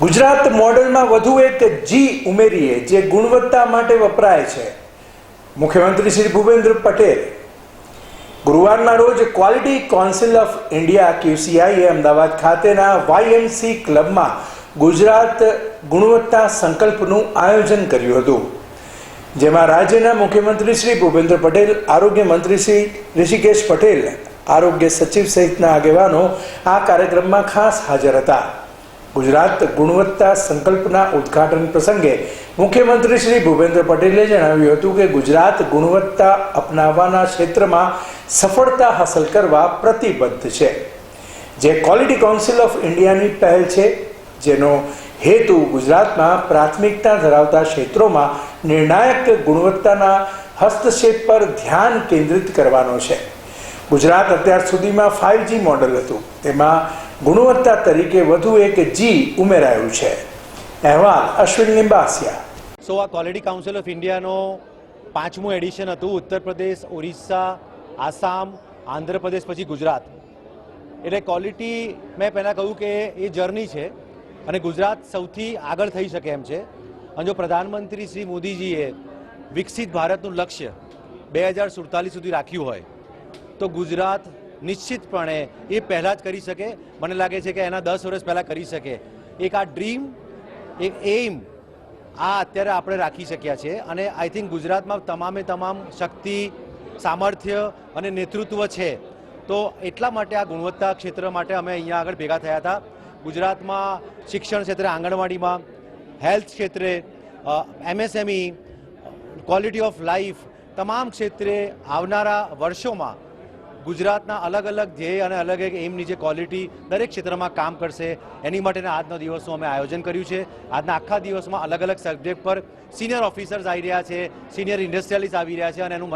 ગુજરાત મોડલમાં વધુ એક જી ઉમેરીએ જે ગુણવત્તા માટે વપરાય છે. મુખ્યમંત્રી શ્રી ભૂપેન્દ્ર પટેલ ગુરુવારના રોજ ક્વોલિટી કાઉન્સિલ ઓફ ઇન્ડિયા ક્યુસીઆઈએ અમદાવાદ ખાતેના વાયએમસી ક્લબમાં ગુજરાત ગુણવત્તા સંકલ્પનું આયોજન કર્યું હતું. જેમાં રાજ્યના મુખ્યમંત્રી શ્રી ભૂપેન્દ્ર પટેલ, આરોગ્ય મંત્રી શ્રી ઋષિકેશ પટેલ, આરોગ્ય સચિવ સહિતના આગેવાનો આ કાર્યક્રમમાં ખાસ હાજર હતા. ગુજરાત ગુણવત્તા સંકલ્પના ઉદ્ઘાટન પ્રસંગે મુખ્યમંત્રી શ્રી ભૂપેન્દ્ર પટેલે જણાવ્યું હતું કે ગુજરાત ગુણવત્તા અપનાવવાના ક્ષેત્રમાં સફળતા હાંસલ કરવા પ્રતિબદ્ધ છે. જે ક્વોલિટી કાઉન્સિલ ઓફ ઇન્ડિયાની પહેલ છે, જેનો હેતુ ગુજરાતમાં પ્રાથમિકતા ધરાવતા ક્ષેત્રોમાં નિર્ણાયક ગુણવત્તાના હસ્તક્ષેપ પર ધ્યાન કેન્દ્રિત કરવાનો છે. ગુજરાત અત્યાર સુધીમાં ફાઇવ જી મોડલ હતું. તેમાં ગુણવત્તા તરીકે વધુ એક જી ઉમેરાયું છે. અહેવાલ અશ્વિન લિંબાસિયા. સો આ ક્વોલિટી કાઉન્સિલ ઓફ ઇન્ડિયાનો પાંચમું એડિશન હતું. ઉત્તર પ્રદેશ, ઓરિસ્સા, આસામ આંધ્રપ્રદેશ પછી ગુજરાત. એટલે ક્વોલિટી મેં પહેલાં કહ્યું કે એ જર્ની છે અને ગુજરાત સૌથી આગળ થઈ શકે એમ છે. અને જો પ્રધાનમંત્રી શ્રી મોદીજીએ વિકસિત ભારતનું લક્ષ્ય બે હજાર સુડતાલીસ સુધી રાખ્યું હોય તો ગુજરાત નિશ્ચિતપણે એ પહેલાં જ કરી શકે. મને લાગે છે કે એના દસ વર્ષ પહેલાં કરી શકે. એક આ ડ્રીમ, એક એઇમ આ અત્યારે આપણે રાખી શક્યા છે અને આઈ થિંક ગુજરાતમાં તમામે તમામ શક્તિ, સામર્થ્ય અને નેતૃત્વ છે. તો એટલા માટે આ ગુણવત્તા ક્ષેત્ર માટે અમે અહીંયા આગળ ભેગા થયા હતા. ગુજરાતમાં શિક્ષણ ક્ષેત્રે, આંગણવાડીમાં, હેલ્થ ક્ષેત્રે એમએસએમઈ, ક્વોલિટી ઓફ લાઈફ, તમામ ક્ષેત્રે આવનારા વર્ષોમાં ગુજરાતના અલગ અલગ ધ્યેય અને અલગ એક એમની જે ક્વોલિટી દરેક ક્ષેત્રમાં કામ કરશે, એની માટેના આજનો દિવસનું અમે આયોજન કર્યું છે. આજના આખા દિવસમાં અલગ અલગ સબ્જેક્ટ પર સિનિયર ઓફિસર્સ આવી રહ્યા છે સિનિયર ઇન્ડસ્ટ્રીયલિસ્ટ આવી રહ્યા છે અને એનું